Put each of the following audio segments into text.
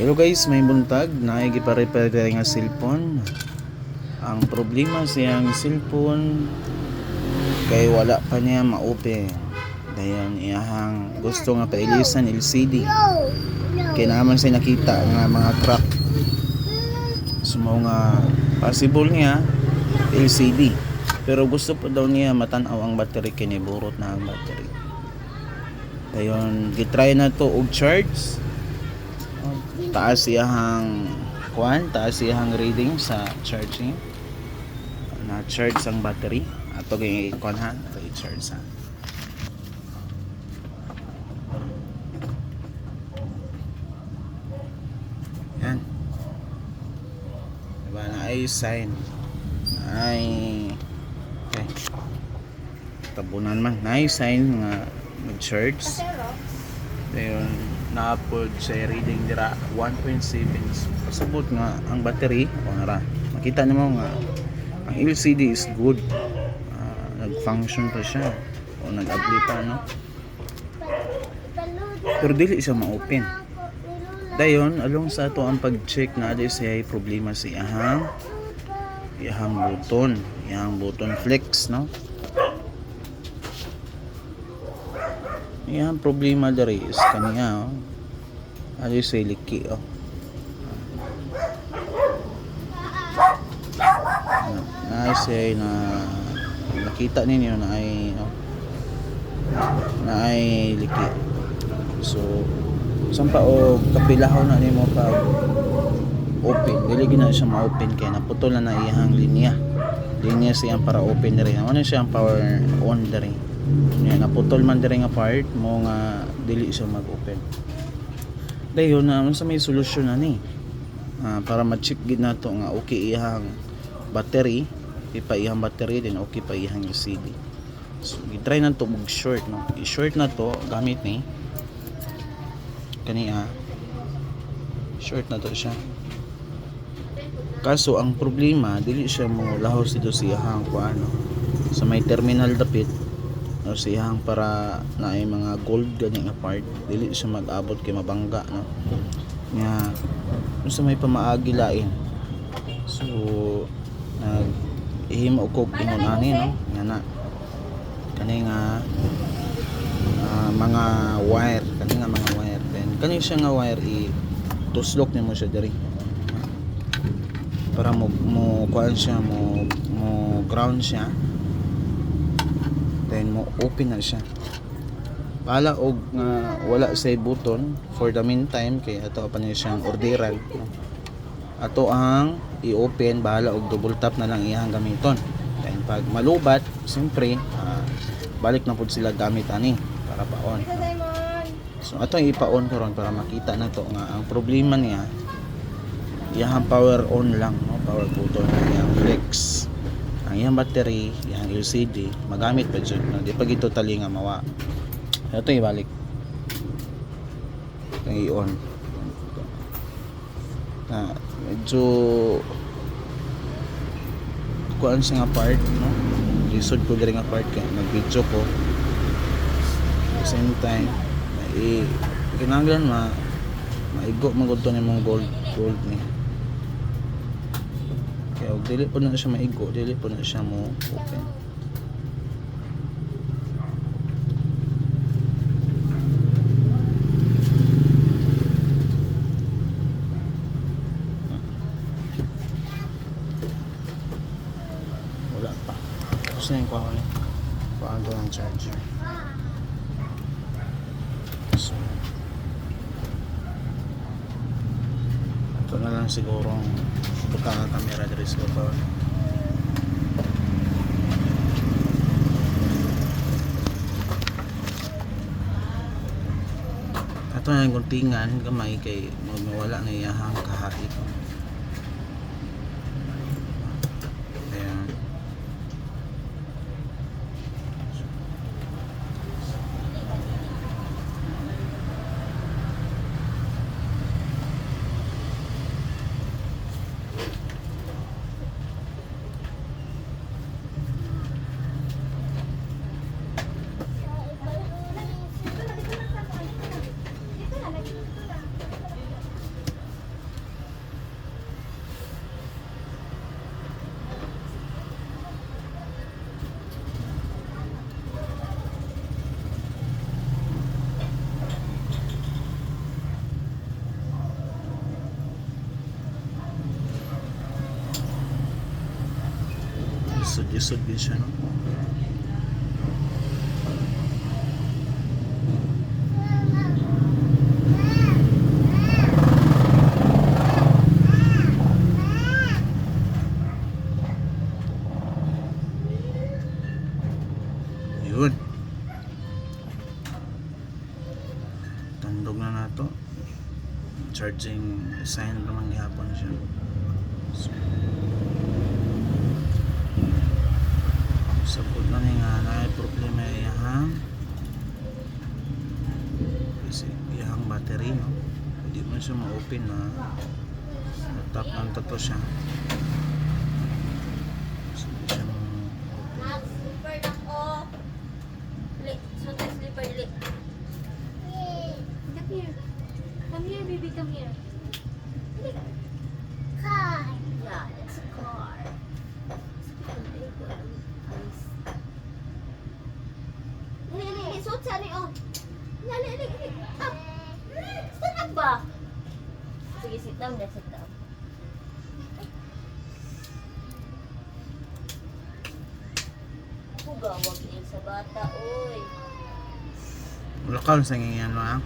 Hello guys, may buntag. Naigipare-pare nga cellphone. Ang problema siyang cellphone kay wala pa niya ma-open. Dayon iyahang gusto nga pailisan LCD. Kay naman siya nakita nga mga crack. Sumo nga possible niya LCD. Pero gusto pa daw niya matanaw ang battery kini burot na ang battery. Dayon gitry na to og charge taas iyahang kuan taas iyahang reading sa charging. Na charge ang battery. Ato gay kuan ha ato i-charge ha. Yan. Diba? Na ay sign. Ay okay. Tabunan man. Na ay sign nga nag-charge Dayon, na-upload sa reading dira 1.7 pasabot nga ang battery. O nara makita nimo nga ang LCD is good. Ah, nag-function pa siya o nag-abli pa no? Pero dili siya ma-open. Dayon along sa ato ang pag-check na adi siya ay problema si ahang ihang button ihang button flex no Yan problema dari is kaniya oh. Yung siliki oh. Na, say na nakita ninyo na ay oh, na ay liki. So saan pa o kapilahaw na nimo pag open dili gina siya ma-open kaya naputol na na iyang linya linya siya para open rin ano siya ang power on rin yan, naputol man diri nga part mo nga dili siya mag-open. Dayon na sa may solusyon na ni. Ah, para ma-check gid nato nga okay iyang battery, ipa iyang battery din okay pa iyang LCD. So, i-try na to mag short no. I-short na to gamit ni kani ah short na to siya. Kaso ang problema dili siya mo lahos dito sa iyang kuano sa may terminal dapit o siyang para na ay mga gold ganyan nga part. Dili siya mag-abot kay mabangga no. Nga kung sa may pamaagi lain. So nag ihimo ko ingon ani no. Nga na. Kani nga ah, mga wire kani nga mga wire then kani siya nga wire i tuslok nimo siya diri. Para mo mo kuan siya mo mo ground siya then mo open na siya. Pala og nga wala say button. For the meantime kay ato pa niya siyang orderan. Ato ang i-open. Bahala og double tap na lang iyang gamiton. Then pag malubat siyempre ah, balik na pud sila gamit ani para paon. So ato ipa-on karon para makita na to nga ang problema niya. Iyang power on lang no? Power button iyang flex ang iyang battery, iyang LCD, magamit pa dyan. No? Di pa gito tali nga mawa. Ito ibalik. Ito i-on. Na, medyo kuan siya nga part, no? Lisod ko diri nga part kaya nag-video ko. At same time, i kinanglan ma maigo magud to nimong gold gold ni og dili po na siya maigo dili po na siya mo open. Wala pa. Tapos na yung kuha niya kuha ko ng charger. So ito na lang siguro ang pagkakakamera dito sa baba ito na yung guntingan gamay kay mawala na iyahang kahait Isod-isod din no? Yun. Tandog na na to. Charging sign naman gihapon siya. So, ni nga na problema iyahang kasi iyahang battery no? Hindi man siya ma-open na tap ang tato siya suot sa ni, oh. Ini, ini, ini. Up. Stand up ba? Sige, sit down, let's sit down. Ako gawag eh sa bata, oy. wala ka sa ngayon no ha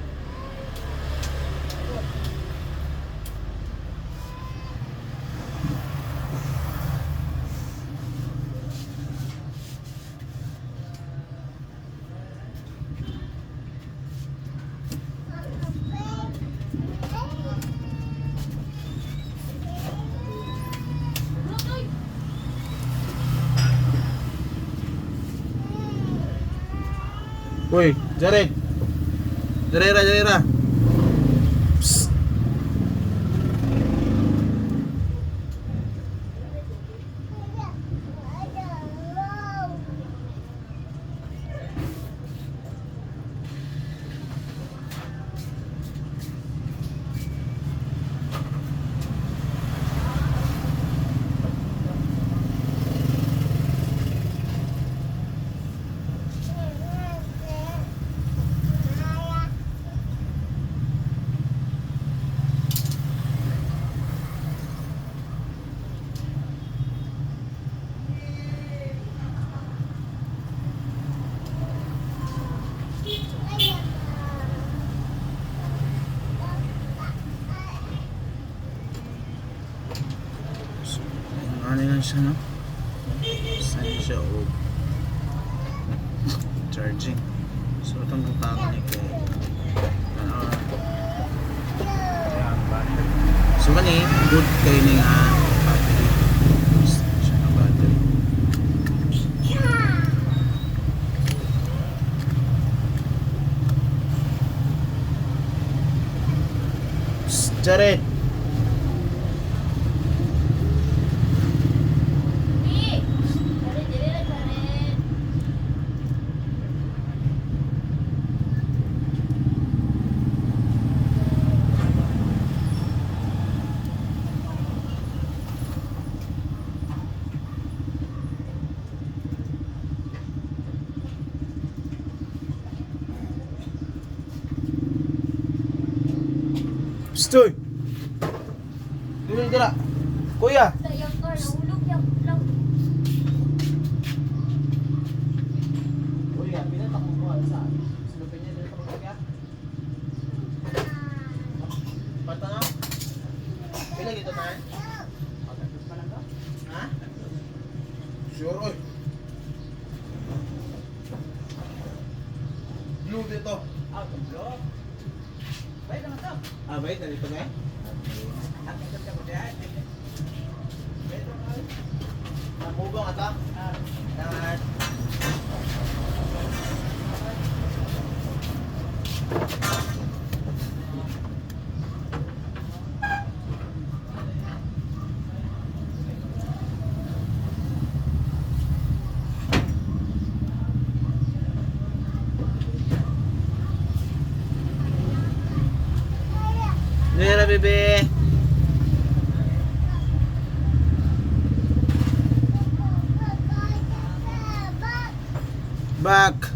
Uy, Jared. Jarera, Jarera. Psst. So, lang siya, no? Saan siya o charging. So, itong butangan ni kay ano So, kani, good kay ni nga battery. Siya. Psst, Jared! Stoy! Dili, dila! Kuya! Wala yung Back.